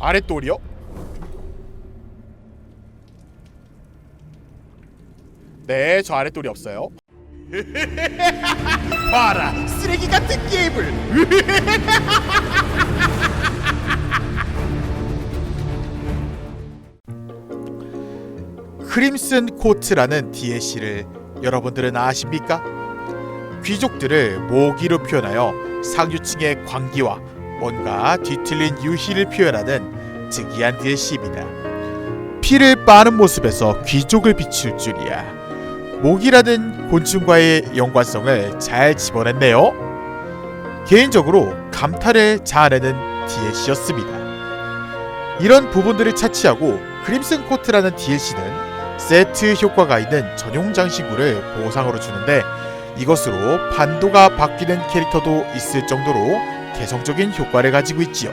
아랫돌이요? 네, 저 아랫돌이 없어요. 봐라, 쓰레기 같은 게임을. 크림슨 코트라는 DLC를 여러분들은 아십니까? 귀족들을 모기로 표현하여 상류층의 광기와 뭔가 뒤틀린 유희를 표현하는 특이한 DLC입니다. 피를 빠는 모습에서 귀족을 비출 줄이야. 모기라는 곤충과의 연관성을 잘 집어냈네요. 개인적으로 감탄을 자아내는 DLC였습니다. 이런 부분들을 차치하고 크림슨 코트라는 DLC는 세트 효과가 있는 전용 장신구를 보상으로 주는데 이것으로 판도가 바뀌는 캐릭터도 있을 정도로 개성적인 효과를 가지고 있지요.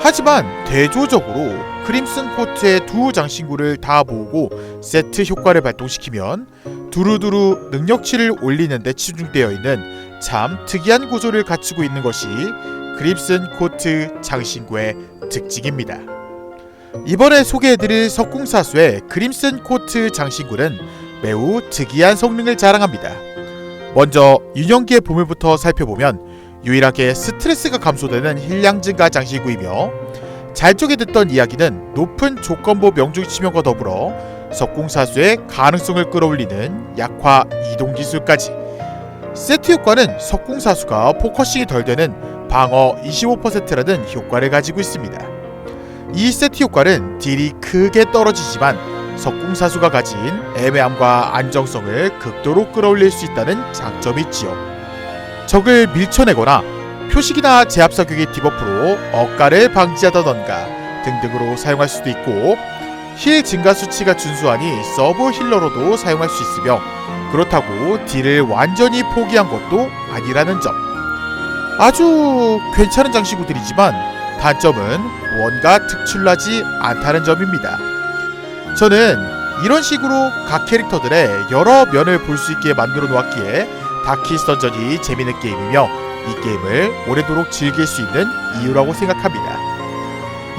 하지만 대조적으로 크림슨 코트의 두 장신구를 다 모으고 세트 효과를 발동시키면 두루두루 능력치를 올리는 데 치중되어 있는 참 특이한 구조를 갖추고 있는 것이 크림슨 코트 장신구의 특징입니다. 이번에 소개해드릴 석궁사수의 크림슨 코트 장신구는 매우 특이한 성능을 자랑합니다. 먼저 유년기의 보물부터 살펴보면 유일하게 스트레스가 감소되는 힐량 증가 장신구이며 잘 쪽에 듣던 이야기는 높은 조건부 명중 치명과 더불어 석궁사수의 가능성을 끌어올리는 약화 이동 기술까지 세트 효과는 석궁사수가 포커싱이 덜 되는 방어 25%라는 효과를 가지고 있습니다. 이 세트 효과는 딜이 크게 떨어지지만 석궁사수가 가진 애매함과 안정성을 극도로 끌어올릴 수 있다는 장점이 있지요. 적을 밀쳐내거나 표식이나 제압 사격의 디버프로 억가를 방지하다던가 등등으로 사용할 수도 있고 힐 증가 수치가 준수하니 서브 힐러로도 사용할 수 있으며 그렇다고 딜을 완전히 포기한 것도 아니라는 점. 아주 괜찮은 장신구들이지만 단점은 뭔가 특출나지 않다는 점입니다. 저는 이런 식으로 각 캐릭터들의 여러 면을 볼 수 있게 만들어 놓았기에 다키스 던전이 재밌는 게임이며 이 게임을 오래도록 즐길 수 있는 이유라고 생각합니다.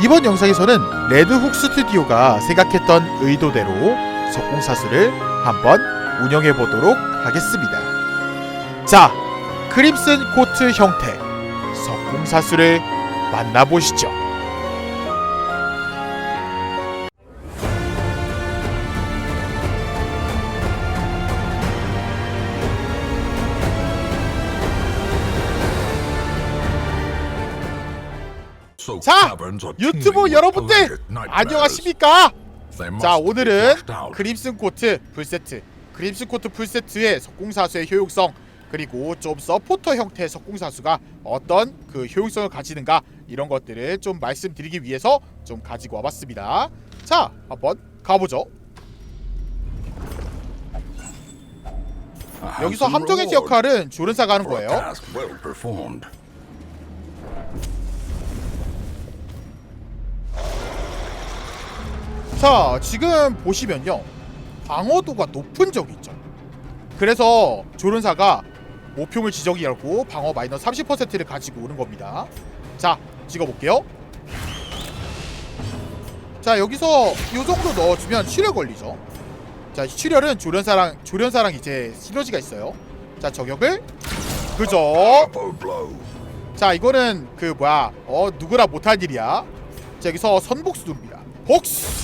이번 영상에서는 레드훅 스튜디오가 생각했던 의도대로 석궁사수를 한번 운영해 보도록 하겠습니다. 자, 크림슨 코트 형태 석궁사수를 만나보시죠. 유튜브 여러분들 안녕하십니까? 자, 오늘은 크림슨 코트 풀세트, 크림슨 코트 풀세트의 석궁사수의 효용성 그리고 좀 서포터 형태의 석궁사수가 어떤 그 효용성을 가지는가 이런 것들을 좀 말씀드리기 위해서 좀 가지고 와봤습니다. 자, 한번 가보죠. 여기서 함정의 역할은 조련사가 하는 거예요. 자 지금 보시면요. 방어도가 높은 적이 있죠. 그래서 조련사가 목표물 지적이라고 방어 마이너스 30%를 가지고 오는 겁니다. 자 찍어볼게요. 자 여기서 요 정도 넣어주면 출혈 걸리죠. 자 출혈은 조련사랑 조련사랑 이제 시너지가 있어요. 자 저격을. 그죠? 자 이거는 그 뭐야? 어 누구나 못할 일이야. 자 여기서 선복수 누릅니다. 복수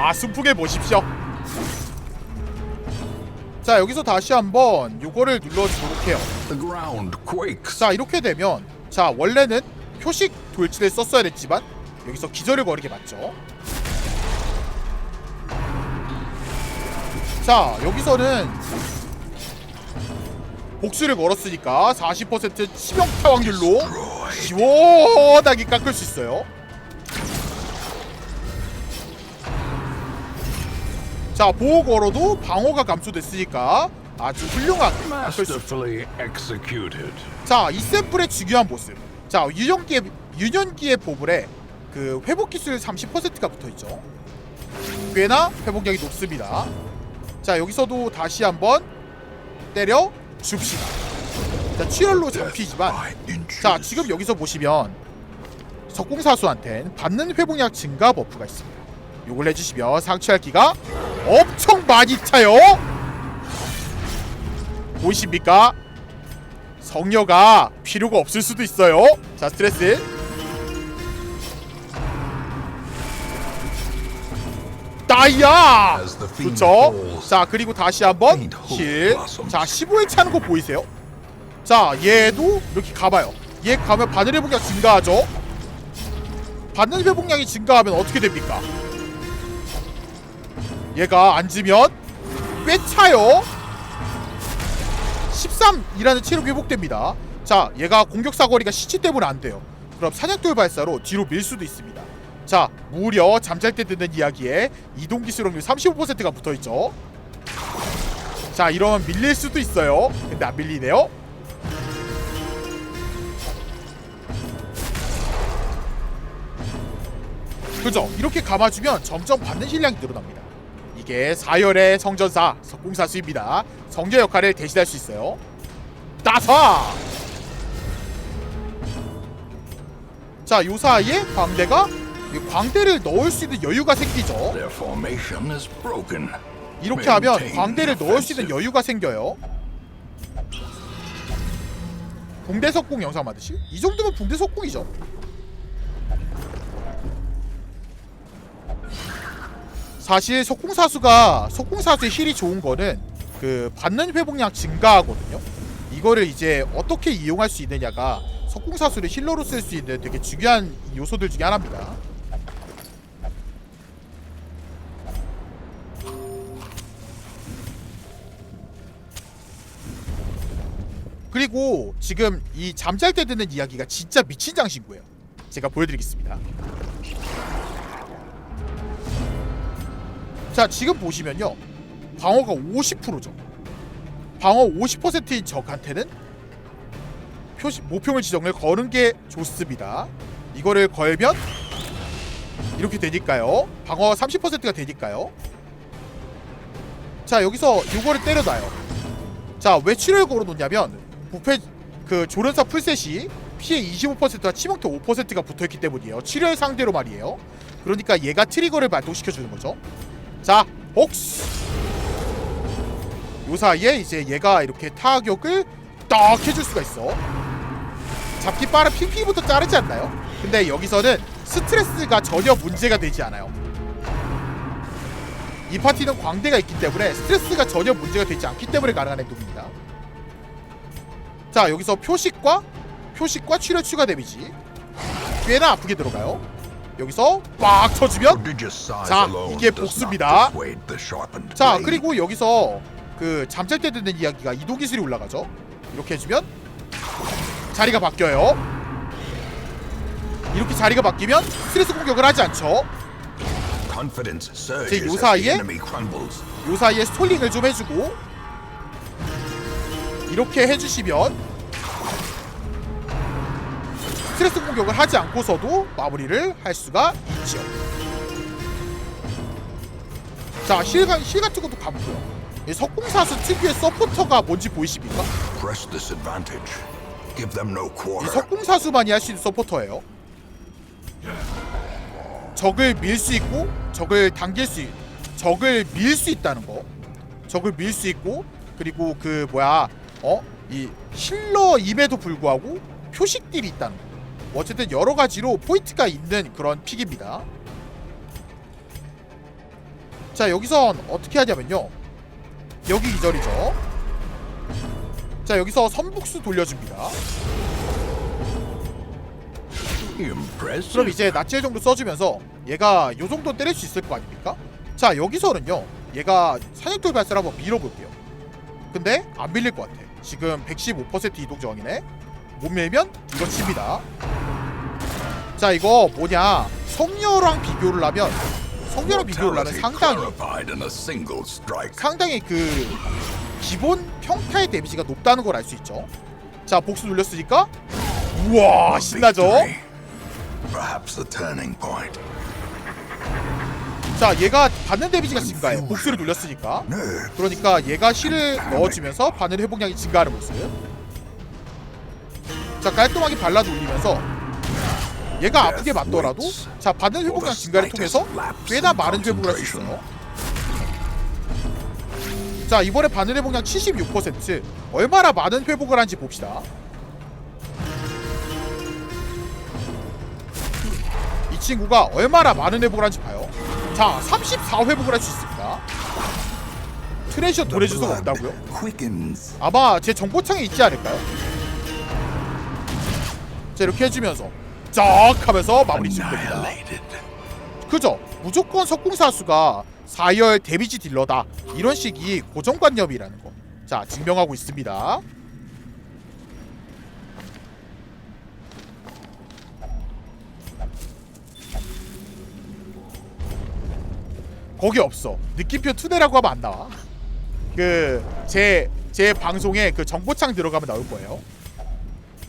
와 순풍해 보십시오. 자 여기서 다시 한번 요거를 눌러주도록 해요. 자 이렇게 되면 자 원래는 표식 돌진을 썼어야 됐지만 여기서 기절을 거리게 맞죠? 자 여기서는 복수를 걸었으니까 40% 치명타 확률로 시원하게 깎을 수 있어요 자 보호 걸어도 방어가 감소됐으니까 아주 훌륭하게 깎을 수 있죠 Masterfully executed. 자, 이 샘플의 중요한 모습. 자, 유년기의 유년기의 보물에 그 회복 기술 30%가 붙어 있죠. 꽤나 회복력이 높습니다. 자, 여기서도 다시 한번 때려 줍시다. 자 출혈로 잡히지만 자. 지금 여기서 보시면 석궁사수한텐 받는 회복량 증가 버프가 있습니다. 요걸 해주시면 상취할기가 엄청 많이 차요. 보이십니까? 성녀가 필요가 없을 수도 있어요. 자 스트레스. 그쵸? falls, 자 그리고 다시 한번 힐. 자 15회 차는 거 보이세요? 자 얘도 이렇게 가봐요. 얘 가면 바늘 회복량 증가하죠. 받는 회복량이 증가하면 어떻게 됩니까? 얘가 앉으면 꽤 차요. 13이라는 체력 회복됩니다. 자, 얘가 공격 사거리가 시치 때문에 안 돼요. 그럼 사냥돌 발사로 뒤로 밀 수도 있습니다. 자, 무려 잠잘 때 듣는 이야기에 이동 기술력률 35%가 붙어 있죠. 자, 이러면 밀릴 수도 있어요. 근데 안 밀리네요. 그죠? 이렇게 감아주면 점점 받는 실량이 늘어납니다. 이게 4열의 성전사 석궁사수입니다. 성녀 역할을 대신할 수 있어요. 따사! 자, 요 사이에 광대가 이 광대를 넣을 수 있는 여유가 생기죠. 이렇게 하면 광대를 넣을 수 있는. 여유가 생겨요. 붕대 석궁 영상 만드시? 이 정도면 붕대 석궁이죠. 사실 석궁사수가 석궁사수의 힐이 좋은 거는 그 받는 회복량 증가하거든요. 이거를 이제 어떻게 이용할 수 있느냐가 석궁사수를 힐러로 쓸 수 있는 되게 중요한 요소들 중에 하나입니다. 그리고 지금 이 잠잘 때 듣는 이야기가 진짜 미친 장신구예요. 제가 보여드리겠습니다. 자 지금 보시면요 방어가 50%죠. 방어 50%인 적한테는 표시 모평을 지정을 거는 게 좋습니다. 이거를 걸면 이렇게 되니까요. 방어가 30%가 되니까요. 자 여기서 이거를 때려놔요. 자, 왜 치료를 걸어놓냐면 부패 그 조련사 풀셋이 피해 25%와 치명타 5%가 붙어있기 때문이에요. 치료를 상대로 말이에요. 그러니까 얘가 트리거를 발동시켜 주는 거죠. 자, 복스. 요 사이에 이제 얘가 이렇게 타격을 딱 해줄 수가 있어. 잡기 빠른 핑핑부터 자르지 않나요? 근데 여기서는 스트레스가 전혀 문제가 되지 않아요. 이 파티는 광대가 있기 때문에 스트레스가 전혀 문제가 되지 않기 때문에 가능한 행동입니다. 자 여기서 표식과 표식과 출혈 추가 데미지 꽤나 아프게 들어가요. 여기서 빡 쳐주면 자, 이게 복수입니다. 자. 그리고 여기서 그 잠잘 때 듣는 이야기가 이동 기술이 올라가죠. 이렇게 해주면 자리가 바뀌어요. 이렇게 자리가 바뀌면 스트레스 공격을 하지 않죠. Confidence 제 surges 요 사이에. 요 사이에 스톨링을 좀 해주고 이렇게 해주시면 공격을 하지 않고서도 마무리를 할 수가 있죠. 자, 실, 실 같은 것도 감고요. 이 석궁사수 특유의 서포터가 뭔지 보이십니까? 이. 석궁사수만이 할 수 있는 서포터예요. 적을 밀 수 있고 적을 당길 수 있, 적을 밀 수 있다는 거. 적을 밀 수 있고 그리고 그 뭐야 어? 이 힐러임에도 불구하고 표식들이 있다는 거. 어쨌든 여러 가지로 포인트가 있는 그런 픽입니다. 자 여기선 어떻게 하냐면요. 여기 기절이죠. 자 여기서 선북수 돌려줍니다. 그럼 이제 낫지엘 정도 써주면서 얘가 요 정도 때릴 수 있을 거 아닙니까? 자 여기서는요 얘가 사냥돌 발사를 한번 밀어볼게요 근데 안 밀릴 것 같아 지금 115% 이동 저항이네 못 밀면 이거 칩니다. 자 이거 뭐냐? 성녀랑 비교를 하면 성녀랑 비교를 하면 상당히. 상당히 그 기본 평타의 데미지가 높다는 걸 알 수 있죠. 자 복수 눌렸으니까. 우와 신나죠? 자 얘가 받는 데미지가 증가해. 복수를 눌렸으니까. 그러니까 얘가 실을 넣어주면서 바늘 회복량이 증가하는 모습 자 깔끔하게 발라 돌리면서 얘가 아프게 맞더라도 자 바늘 회복량 증가를 통해서 꽤나 많은 회복을 할 수 있어요. 자 이번에 바늘 회복량 76% 얼마나 많은 회복을 한지 봅시다. 이 친구가 얼마나 많은 회복을 한지 봐요. 자 34 회복을 할 수 있습니다. 도래주소가 blood 없다고요? 아마 제 정보창에 있지 않을까요? 자 이렇게 해주면서 쫙 하면서 마무리 지으면 됩니다 Annihilated. 그죠? 무조건 석궁사수가 4열 데미지 딜러다 이런 식이 고정관념이라는 거. 자 증명하고 있습니다. 거기 없어. 느낌표 투대라고 하면 안 나와. 그 제 제 방송에 그 정보창 들어가면 나올 거예요.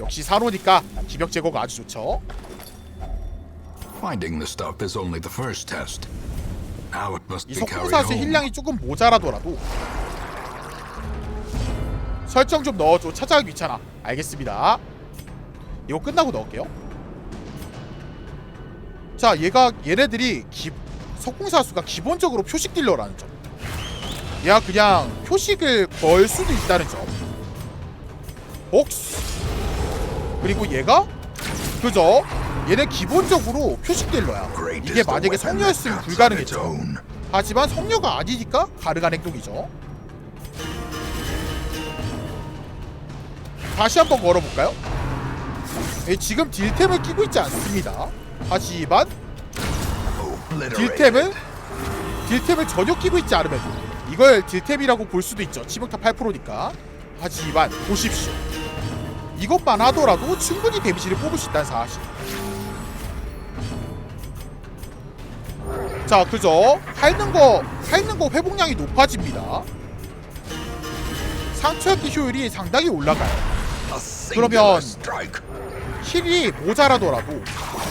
역시 산호니까 기벽 제거가 아주 좋죠. Finding the stuff is only the first test. Now it must 이 be carried 석궁사수 home. 힐량이 조금 모자라더라도 설정 좀 넣어줘. 찾아가기 귀찮아. 알겠습니다. 이거 끝나고 넣을게요. 자 얘가 얘네들이 기, 석궁사수가 기본적으로 표식 딜러라는 점. 얘가 그냥 표식을 걸 수도 있다는 점. 복스 그리고 얘가 그죠 얘네 기본적으로 표식 딜러야 Great 이게 만약에 성녀였으면 불가능했죠. 하지만 성녀가 아니니까 가능한 행동이죠. 다시 한번 걸어볼까요? 예, 지금 딜템을 끼고 있지 않습니다. 하지만 Obliterated. 딜템을 딜템을 전혀 끼고 있지 않음에도 이걸 딜템이라고 볼 수도 있죠. 치명타 8%니까. 하지만 보십시오. 이것만 하더라도 충분히 데미지를 뽑을 수 있다는 사실. 자, 그죠? 핥는 거, 핥는 거 회복량이 높아집니다. 상처약기 효율이 상당히 올라가요. 그러면. 힐이 모자라더라도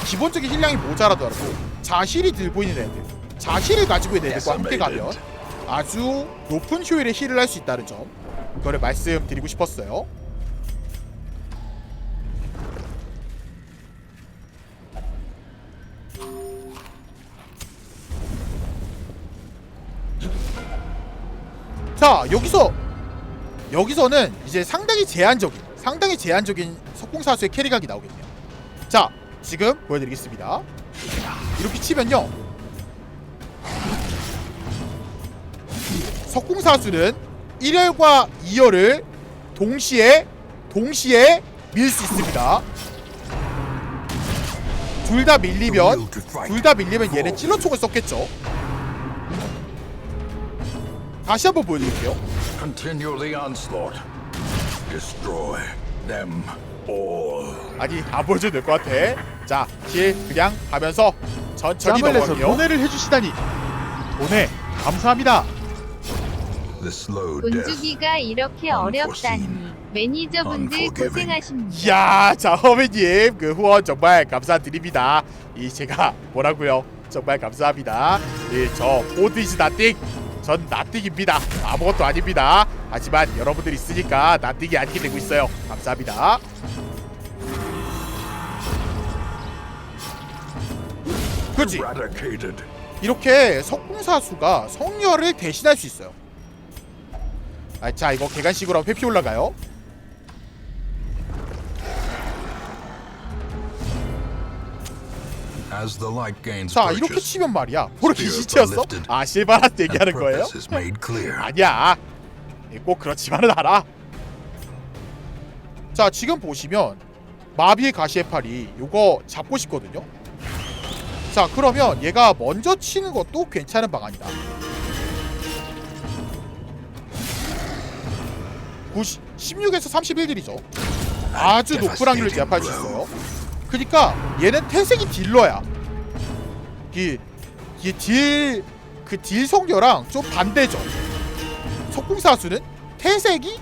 기본적인 힐량이 모자라더라도 자힐이 들고 있는 애들 자힐을 가지고 있는 애들과 함께 가면 아주 높은 효율의 힐을 할 수 있다는 점 이거를 말씀드리고 싶었어요 여기서 여기서는 이제 상당히 제한적인 상당히 제한적인 석궁사수의 캐리각이 나오겠네요. 자 지금 보여드리겠습니다. 이렇게 치면요. 석궁사수는 1열과 2열을 동시에 동시에 밀 수 있습니다. 둘 다 밀리면 둘 다 밀리면 얘는 찔러총을 썼겠죠 다시 한번 보여드릴게요. Continue the onslaught. Destroy them all. 아니 안 보여줘도 될 것 같아. 자길 그냥 가면서 천천히 짬을 내서 넘어갈게요. 돈해를 해주시다니. 돈해 감사합니다. The slow death. 본주기가 이렇게 어렵다니. 매니저분들. 고생하십니다. 이야 자 허민님 그 후원 정말 감사드립니다. 이 제가 뭐라고요? 정말 감사합니다. 이저 보드 이즈 나띵 전 나띵입니다. 아무것도 아닙니다. 하지만 여러분들 있으니까 나띵이 아니게 되고 있어요. 감사합니다. 그지. Eradicated. 이렇게 석궁사수가 성녀를 대신할 수 있어요. 아, 자 이거 개간식으로 회피 올라가요 자 이렇게 치면 말이야. Spears 귀신치였어? 아 실바라스 얘기하는 거예요? 아니야. 예, 꼭 그렇지만은 않아. 자 지금 보시면 마비의 가시의 팔이 요거 잡고 싶거든요. 자 그러면 얘가 먼저 치는 것도 괜찮은 방안이다. 90, 16에서 31딜이죠. 아주 높은 확률을 제압할 수 있어요 그니까 얘는 태색이 딜러야. 이게 딜그 딜 성녀랑 좀 반대죠. 석궁사수는 태색이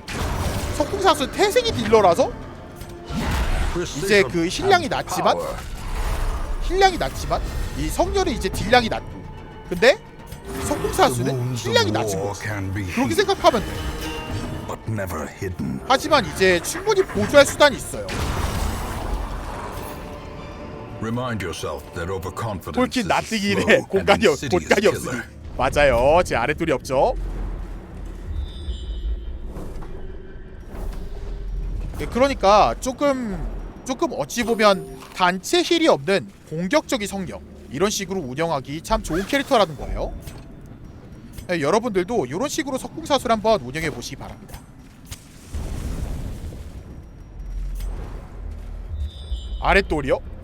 석궁사수 태색이 딜러라서 이제 그 힐량이 낮지만 힐량이 낮지만 이 성녀는 이제 딜량이 낮고 근데 석궁사수는 힐량이 낮은 be 그렇게 생각하면 돼. 하지만 이제 충분히 보조할 수단이 있어요 Remind yourself that overconfidence is and 공간이 없, insidious 공간이 killer. 맞아요. 제 아랫돌이 없죠. 예, 그러니까 조금 조금 어찌 보면 단체 힐이 없는 공격적인 성격. 이런 식으로 운영하기 참 좋은 캐릭터라는 거예요. 예, 여러분들도 이런 식으로 석궁사술 한번 운영해 보시기 바랍니다. 아랫돌이요?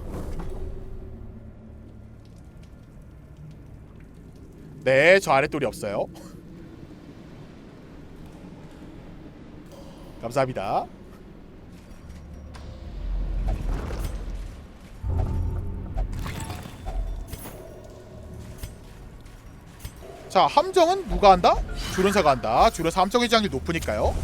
네, 저 아랫돌이 없어요. 감사합니다. 자, 함정은 누가 한다? 주론사가 한다. 주론사 함정의 장이 높으니까요.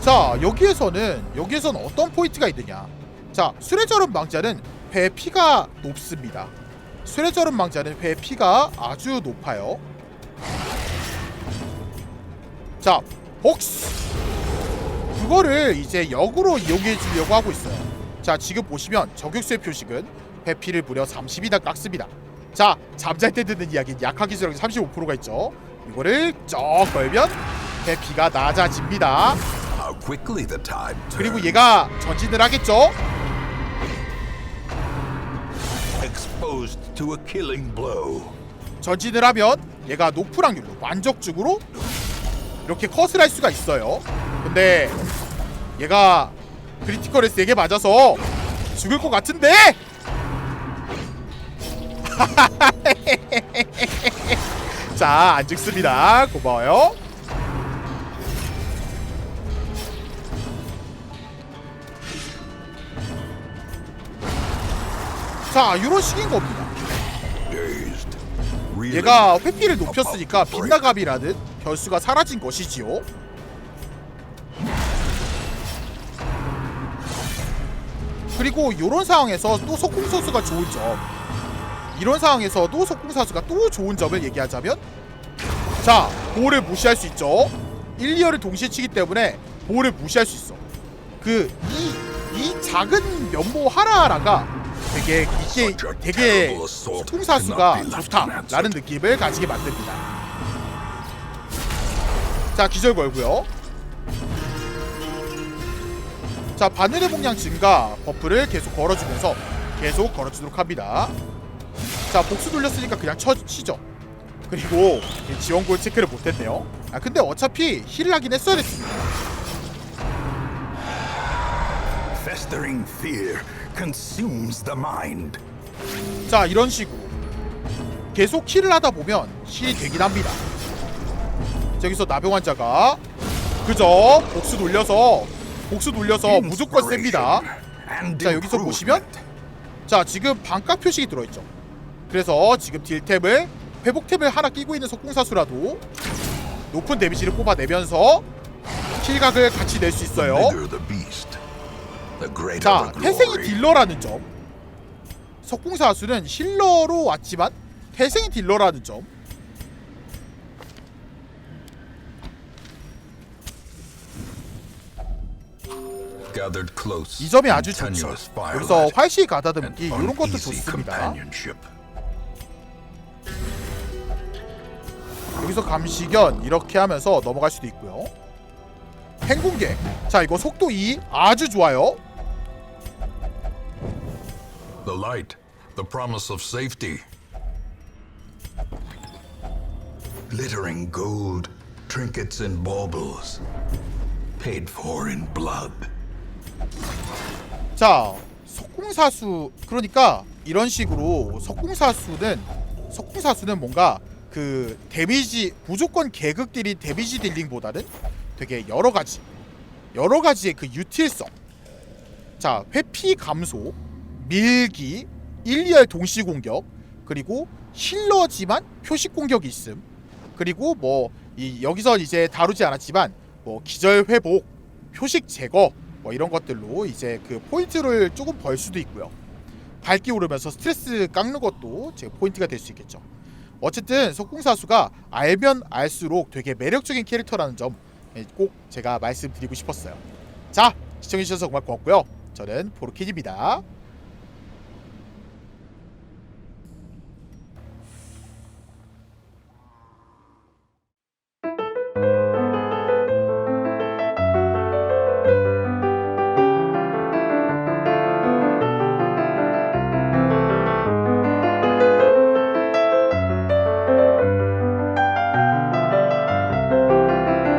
자, 여기에서는 여기에서는 어떤 포인트가 있느냐? 자, 수레저름 망자는 회 피가 높습니다. 수레저름 망자는 회 피가 아주 높아요. 자, 복스. 그거를 이제 역으로 이용해 주려고 하고 있어요. 자, 지금 보시면 저격수의 표식은 회피를 무려 30이나 깎습니다. 자, 잠잘 때 듣는 이야기는 약화 기술력이 35%가 있죠. 이거를 쩍 걸면 회피가 낮아집니다. 그리고. 얘가 전진을 하겠죠. Exposed to a killing blow. 전진을 하면 얘가 높은 확률로 만적중으로 이렇게 컷을 할 수가 있어요. 근데 얘가 크리티컬에 세게 맞아서 죽을 것 같은데? 자, 안 죽습니다. 고마워요. 자, 이런 식인 겁니다. 얘가 회피를 높였으니까 빗나감이라는 변수가 사라진 것이지요. 그리고 이런 상황에서 또 석궁 선수가 좋은 점 이런 상황에서도 석궁 선수가 또 좋은 점을 얘기하자면 자 볼을 무시할 수 있죠 1, 2열을 동시에 치기 때문에 볼을 무시할 수 있어 그이 이 작은 면모 하나하나가 되게 이게 되게 석궁 사수가 좋다라는 느낌을 가지게 만듭니다. 자 기절 걸고요. 자 바늘의 목량 증가 버프를 계속 걸어주면서 계속 걸어주도록 합니다. 자 복수 돌렸으니까 그냥 쳐 치죠. 그리고 지원골 체크를 못했네요. 아 근데 어차피 힐을 하긴 했어야 됐습니다. Festering fear consumes the mind. 자 이런 식으로 계속 힐을 하다 보면 힐이 되긴 합니다. 저기서 나병 환자가 그저 복수 돌려서 복수 돌려서 무조건 셉니다. 자 여기서 보시면. 자 지금 반각 표식이 들어있죠. 그래서 지금 딜템을 회복템을 하나 끼고 있는 속궁사수라도 높은 데미지를 뽑아내면서 킬각을 같이 낼 수 있어요 자 태생이. 딜러라는 점. 석궁사 수는 힐러로 왔지만 태생이 딜러라는 점. 이 점이 아주 좋죠. firelight 활시 가다듬기 이런 것도 좋습니다. 여기서 감시견 이렇게 하면서 넘어갈 수도 있고요 행공계 자 이거 속도 2 아주 좋아요 The light, the promise of safety. Glittering gold, trinkets and baubles, paid for in blood. 자 석궁사수 그러니까 이런 식으로 석궁사수는 석궁사수는 뭔가 그 데미지 무조건 계극딜이 데미지 딜링보다는 되게 여러 가지 여러 가지의 그 유틸성 자 회피 감소 밀기 1, 2열 동시 공격 그리고 힐러지만 표식 공격이 있음 그리고 뭐 이 여기서 이제 다루지 않았지만 뭐 기절 회복 표식 제거 뭐 이런 것들로 이제 그 포인트를 조금 벌 수도 있고요. 밝기 오르면서 스트레스 깎는 것도 제 포인트가 될 수 있겠죠. 어쨌든 속궁사수가 알면 알수록 되게 매력적인 캐릭터라는 점 꼭 제가 말씀드리고 싶었어요. 자 시청해주셔서 고맙고요. 저는 포르킨입니다.